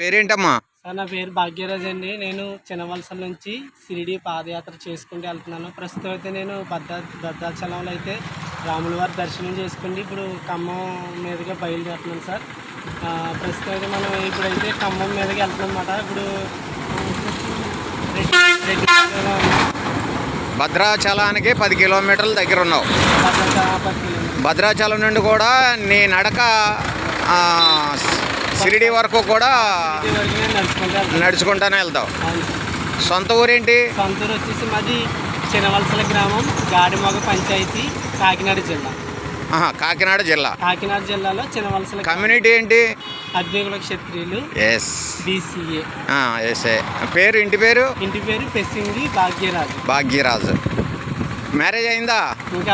పేరేంటమ్మా? సార్ నా పేరు భాగ్యరాజ్ అండి. నేను చిన్నవలస నుంచి సిరిడి పాదయాత్ర చేసుకుంటూ వెళ్తున్నాను. ప్రస్తుతం అయితే నేను భద్రా భద్రాచలంలో అయితే రాముల వారి దర్శనం చేసుకుంటే ఇప్పుడు ఖమ్మం మీదుగా బయలుదేరుతున్నాను సార్. ప్రస్తుతం అయితే మనం ఇప్పుడైతే ఖమ్మం మీదకి వెళ్తున్నాం అన్నమాట. ఇప్పుడు. భద్రాచలానికి పది కిలోమీటర్ల దగ్గర ఉన్నావు. భద్రాచలం నుండి కూడా నీ నడక షిరిడి వరకు కూడా నడుచుకుంటానే సార్. సొంత ఊరేంటి? సొంతూరు వచ్చేసి మాది చిన్నవలసల గ్రామం గాడిమొగ పంచాయతీ కాకినాడ జిల్లా. కాకినాడ జిల్లా. కాకినాడ జిల్లాలో చిన్నవలసల కమ్యూనిటీ ఏంటి? అగ్నికుల క్షత్రియులు ఎస్. బీసీఏ. పేరు ఇంటి పేరు? ఇంటి పేరు పెసింగి భాగ్యరాజు. భాగ్యరాజు. మ్యారేజ్ అయిందా? ఇంకా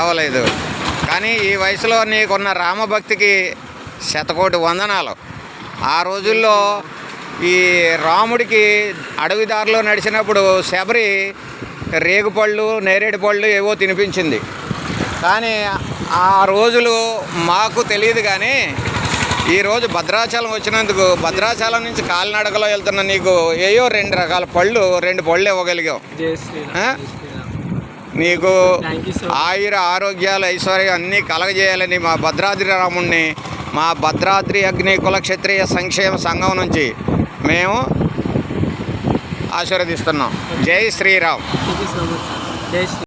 అవలేదు సార్. కానీ ఈ వయసులో నీకున్న రామభక్తికి శతకోటి వందనాలు. ఆ రోజుల్లో ఈ రాముడికి అడవిదారిలో నడిచినప్పుడు శబరి రేగుపళ్ళు నేరేడు పళ్ళు ఏవో తినిపించింది. కానీ ఆ రోజులు మాకు తెలియదు కానీ ఈరోజు భద్రాచలం వచ్చినందుకు భద్రాచలం నుంచి కాలినడకలో వెళ్తున్న నీకు ఏయో రెండు రకాల పళ్ళు రెండు పళ్ళు ఇవ్వగలిగావు నీకు ఆయుర ఆరోగ్యాలు ఐశ్వర్యం అన్నీ కలగజేయాలని మా భద్రాద్రి రాముణ్ణి మా భద్రాద్రి అగ్ని కులక్షత్రియ సంక్షేమ సంఘం నుంచి మేము ఆశీర్వదిస్తున్నాం. జై శ్రీరామ్. జై శ్రీ